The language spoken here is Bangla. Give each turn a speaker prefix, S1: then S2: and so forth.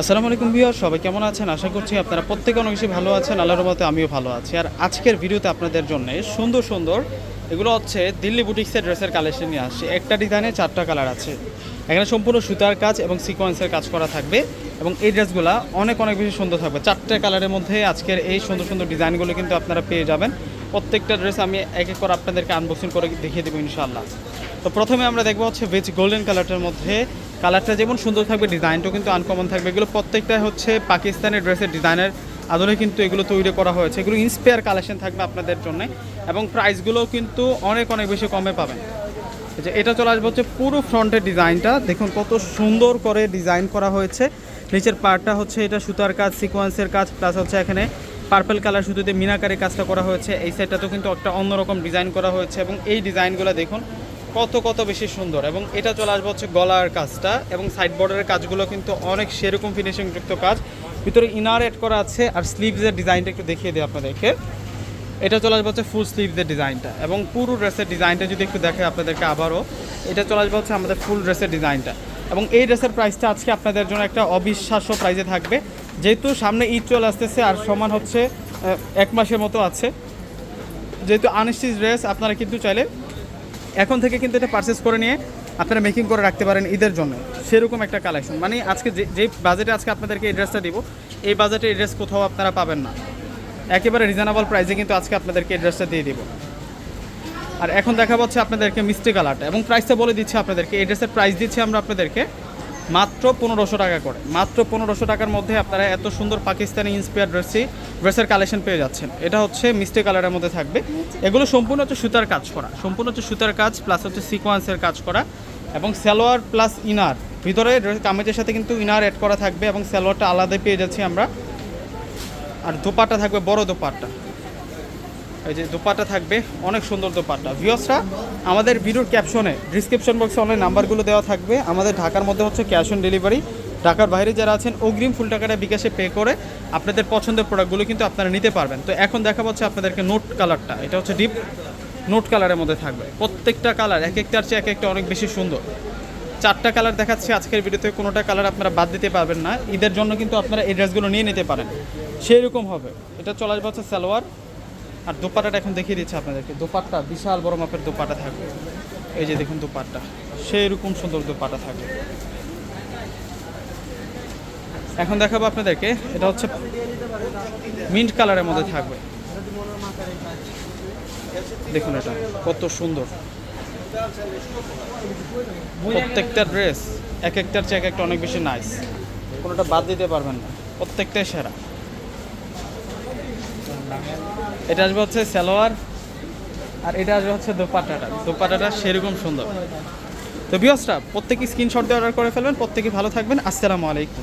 S1: আসসালামু আলাইকুম ভিউয়ার সবাই কেমন আছেন? আশা করছি আপনারা প্রত্যেকে অনেক বেশি ভালো আছেন, আল্লাহর মতে আমিও ভালো আছি। আর আজকের ভিডিওতে আপনাদের জন্য সুন্দর সুন্দর এগুলো হচ্ছে দিল্লি বুটিক্সের ড্রেসের কালেকশন নিয়ে আসছে। একটা ডিজাইনে চারটা কালার আছে। এখানে সম্পূর্ণ সুতার কাজ এবং সিকোয়েন্সের কাজ করা থাকবে এবং এই ড্রেসগুলো অনেক অনেক বেশি সুন্দর থাকবে। চারটে কালারের মধ্যে আজকের এই সুন্দর সুন্দর ডিজাইনগুলো কিন্তু আপনারা পেয়ে যাবেন। প্রত্যেকটা ড্রেস আমি এক এক করে আপনাদেরকে আনবক্সিং করে দেখিয়ে দেবো ইনশাআল্লাহ। তো প্রথমে আমরা দেখব হচ্ছে বেজ গোল্ডেন কালারটার মধ্যে কালারটা যেমন সুন্দর থাকবে, ডিজাইনটাও কিন্তু আনকমন থাকবে। এগুলো প্রত্যেকটা হচ্ছে পাকিস্তানের ড্রেসের ডিজাইনের আদলে কিন্তু এগুলো তৈরি করা হয়েছে। এগুলো ইন্সপায়ার কালেকশন থাকবে আপনাদের জন্য এবং প্রাইসগুলোও কিন্তু অনেক অনেক বেশি কমে পাবেন। যে এটা চলে আসবে হচ্ছে পুরো ফ্রন্টের ডিজাইনটা। দেখুন কত সুন্দর করে ডিজাইন করা হয়েছে। নিচের পার্টটা হচ্ছে এটা সুতার কাজ সিকোয়েন্সের কাজ প্লাস হচ্ছে এখানে পার্পল কালার শুধুতে মিনাকারি কাজটা করা হয়েছে। এই সাইডটাতেও কিন্তু একটা অন্যরকম ডিজাইন করা হয়েছে এবং এই ডিজাইনগুলো দেখুন কত কত বেশি সুন্দর। এবং এটা চলে আসবে হচ্ছে গলার কাজটা এবং সাইড বর্ডারের কাজগুলো কিন্তু অনেক সেরকম ফিনিশিং যুক্ত কাজ। ভিতরে ইনার এড করা আছে আর স্লিভসের ডিজাইনটা একটু দেখিয়ে দিই আপনাদেরকে। এটা চলে আসবে হচ্ছে ফুল স্লিভসের ডিজাইনটা এবং পুরো ড্রেসের ডিজাইনটা যদি একটু দেখে আপনাদেরকে আবারও, এটা চলে আসবে হচ্ছে আমাদের ফুল ড্রেসের ডিজাইনটা এবং এই ড্রেসের প্রাইসটা আজকে আপনাদের জন্য একটা অবিশ্বাস্য প্রাইসে থাকবে। যেহেতু সামনে ঈদ চলে আসতেছে আর সমান হচ্ছে এক মাসের মতো আছে। যেহেতু আনস্টিচ ড্রেস আপনারা কিন্তু চাইলে এখন থেকে কিন্তু এটা পারচেস করে নিয়ে আপনারা মেকিং করে রাখতে পারেন ঈদের জন্য। সেরকম একটা কালেকশন মানে আজকে যে যে বাজেটে আজকে আপনাদেরকে এড্রেসটা ড্রেসটা দিব, এই বাজেটে এড্রেস ড্রেস কোথাও আপনারা পাবেন না। একেবারে রিজনেবল প্রাইসে কিন্তু আজকে আপনাদেরকে এড্রেসটা ড্রেসটা দিয়ে দিব। আর এখন দেখা পাচ্ছে আপনাদেরকে মিষ্টি কালারটা এবং প্রাইসটা বলে দিচ্ছি আপনাদেরকে। এড্রেসের ড্রেসের প্রাইস দিচ্ছি আমরা আপনাদেরকে মাত্র পনেরোশো টাকা করে। মাত্র পনেরোশো টাকার মধ্যে আপনারা এত সুন্দর পাকিস্তানি ইন্সপায়ার ড্রেসই ড্রেসের কালেকশন পেয়ে যাচ্ছেন। এটা হচ্ছে মিষ্টি কালারের মধ্যে থাকবে। এগুলো সম্পূর্ণ হচ্ছে সুতার কাজ করা। সম্পূর্ণ হচ্ছে সুতার কাজ প্লাস হচ্ছে সিকোয়েন্সের কাজ করা। এবং সালোয়ার প্লাস ইনার ভিতরে ড্রেস কামেজের সাথে কিন্তু ইনার অ্যাড করা থাকবে এবং সালোয়ারটা আলাদা পেয়ে যাচ্ছি আমরা। আর দোপাট্টা থাকবে, বড় দোপাট্টা। এই যে দোপাট্টা থাকবে, অনেক সুন্দর দোপাট্টা ভিওসরা আমাদের ভিডিওর ক্যাপশনে ডিসক্রিপশন বক্সে অনেক নাম্বারগুলো দেওয়া থাকবে। আমাদের ঢাকার মধ্যে হচ্ছে ক্যাশ অন ডেলিভারি ঢাকার বাইরে যারা আছেন, অগ্রিম ফুল টাকাটা বিকাশে পে করে আপনাদের পছন্দের প্রোডাক্টগুলো কিন্তু আপনারা নিতে পারবেন। তো এখন দেখা পাচ্ছে আপনাদেরকে নোট কালারটা এটা হচ্ছে ডিপ নোট কালারের মধ্যে থাকবে। প্রত্যেকটা কালার এক একটার চেয়ে এক একটা অনেক বেশি সুন্দর। চারটা কালার দেখাচ্ছে আজকের ভিডিওতে, কোনোটা কালার আপনারা বাদ দিতে পারবেন না। ঈদের জন্য কিন্তু আপনারা এই ড্রেসগুলো নিয়ে নিতে পারেন। সেই রকম হবে। এটা চলে আসবে হচ্ছে সালোয়ার। আর দোপাট্টাটা এখন দেখিয়ে দিচ্ছে আপনাদেরকে। দোপাট্টা, বিশাল বড় মাপের দোপাট্টা থাকবে। এই যে দেখুন দোপাট্টা সেই রকম সুন্দর দোপাট্টা থাকবে। এখন দেখাবো আপনাদেরকে, এটা হচ্ছে মিন্ট কালারের মধ্যে থাকবে। দেখুন এটা, কত সুন্দর। প্রত্যেকটা ড্রেস, এক একটার চেয়ে এক একটা অনেক বেশি নাইস কোনোটা বাদ দিতে পারবেন না, প্রত্যেকটাই সেরা। এটা আসবে হচ্ছে সালোয়ার, আর এটা আসবে হচ্ছে দোপাটাটা দোপাটাটা সেরকম সুন্দর। তো বিয়সটা প্রত্যেকে স্ক্রিনশট দিয়ে অর্ডার করে ফেলবেন প্রত্যেকে ভালো থাকবেন। আসসালামু আলাইকুম।